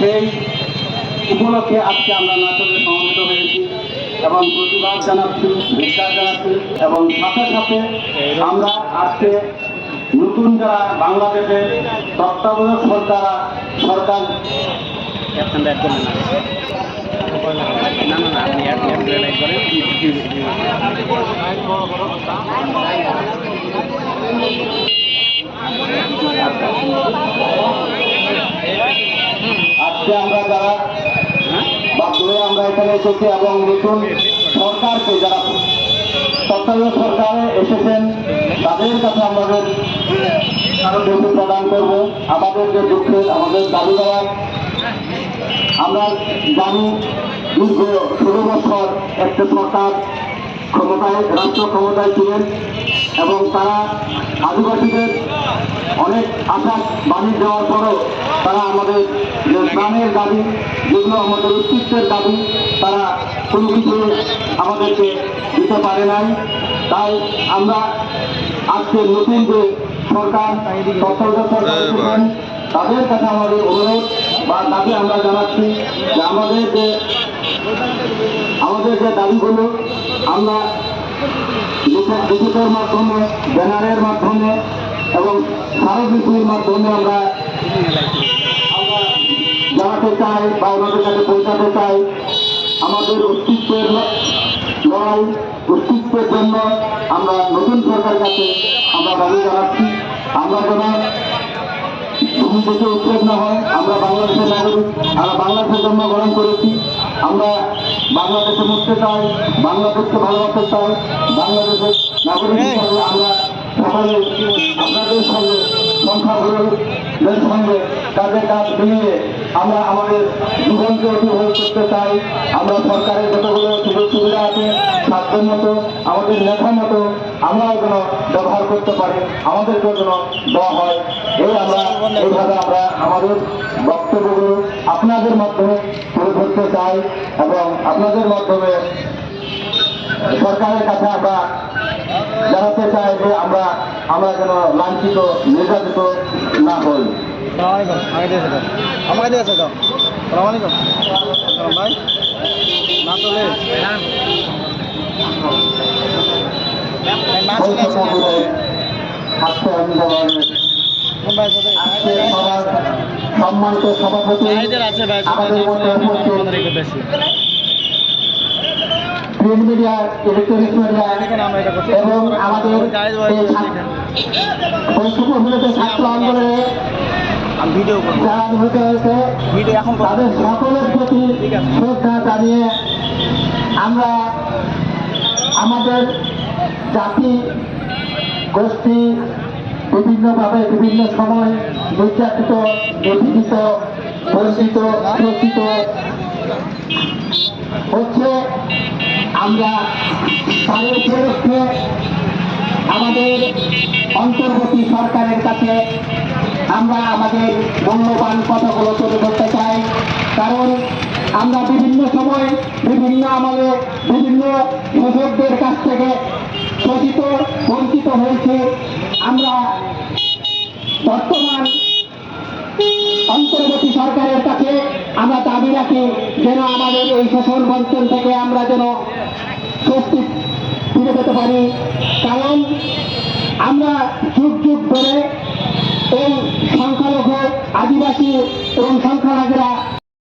সেই উপলক্ষে আজকে আমরা নাটকে সমবেত হয়েছি এবং প্রতিবাদ জানাচ্ছি ধিক্কার জানাচ্ছি এবং সাথে সাথে আমরা আজকে নতুন যারা বাংলাদেশের তত্ত্বাবধায়ক সরকার সরকার না। না না আপনি করেন। আজকে আমরা যারা বাধ্য হয়ে আমরা এখানে এসেছি এবং নতুন সরকারকে যারা তত্ত্বাবধায়ক সরকারে এসেছেন, তাদের কাছে আমাদের বেশি প্রদান করব। আমাদের যে দুঃখের, আমাদের দাবি দেওয়ার আমরা জানি দীর্ঘ ষোলো বছর একটা সরকার ক্ষমতায় রাষ্ট্র ক্ষমতায় ছিলেন এবং তারা আদিবাসীদের অনেক আশা বাণী দেওয়ার পরও তারা আমাদের যে প্রাণের দাবি যেগুলো আমাদের অস্তিত্বের দাবি তারা কোনো কিছু আমাদেরকে দিতে পারে নাই। তাই আমরা আজকে নতুন যে সরকার এসেছেন, তাদের কাছে আমাদের অনুরোধ বা দাবি আমরা জানাচ্ছি যে আমাদের যে আমাদের যে দাবিগুলো আমরা লিখে- লিখিতের মাধ্যমে ব্যানারের মাধ্যমে এবং স্মারকলিপির মাধ্যমে আমরা জানাতে চাই বা ওনাদের কাছে পৌঁছাতে চাই, আমাদের অস্তিত্বের লড়াই, অস্তিত্বের জন্য আমরা নতুন সরকার কাছে আমরা দাবি জানাচ্ছি। আমরা যেন ভূমি থেকে উচ্ছেদ না হয় আমরা বাংলাদেশের নাগরিক, আমরা বাংলাদেশের জন্মগ্রহণ করেছি। আমরা বাংলাদেশে মুক্তি চাই বাংলাদেশকে ভালোবাসতে চাই বাংলাদেশের নাগরিক হিসাবে আমরা সকালে আপনাদের সঙ্গে সংখ্যাগুলোদের সঙ্গে কাজে কাজ মিলিয়ে আমরা আমাদের জীবনকে অতিবাহ করতে চাই। আমরা সরকারের যতগুলো সুযোগ সুবিধা আছে সাধ্যের মতো আমাদের লেখা মতো আমরাও যেন ব্যবহার করতে পারি আমাদেরকেও যেন দেওয়া হয়। এই আমরা এইভাবে আমরা আমাদের বক্তব্যগুলো আপনাদের মাধ্যমে ধরতে চাই এবং আপনাদের মাধ্যমে সরকারের কাছে আমরা জানাতে চাই যে আমরা আমরা যেন লাঞ্ছিত নির্যাতিত না হই। আমাকে দিয়েছে তো। সালামালাইকুম। আসসালাম ভাই না চলে আসে আজকে আন্দোলনের আজকে সবার সম্মানিত সভাপতি আমাদের মধ্যে উপস্থিত। প্রিন্ট মিডিয়া এবং আমাদের ছাত্র- আন্দোলনে যারা নিহত হয়েছে তাদের সকলের প্রতি শ্রদ্ধা জানিয়ে আমরা আমাদের জাতি গোষ্ঠী বিভিন্নভাবে, বিভিন্ন সময় নির্যাতিত, নিপীড়িত, বঞ্চিত শোষিত হচ্ছে আমরা তাদের উপলক্ষে আমাদের অন্তর্বর্তী সরকারের কাছে আমরা আমাদের মূল্যবান কথাগুলো তুলে ধরতে চাই। কারণ আমরা বিভিন্ন সময় বিভিন্ন আমলে বিভিন্ন শাসকদের কাছ থেকে শোষিত, বঞ্চিত হয়েছে। আমরা বর্তমান অন্তর্বর্তী সরকারের কাছে আমরা দাবি রাখি যেন আমাদের এই শোষণ বঞ্চন থেকে আমরা যেন স্বস্তি ফিরে পেতে পারি। কারণ আমরা যুগ যুগ ধরে এই সংখ্যালঘু, আদিবাসী এবং সংখ্যালঘুরা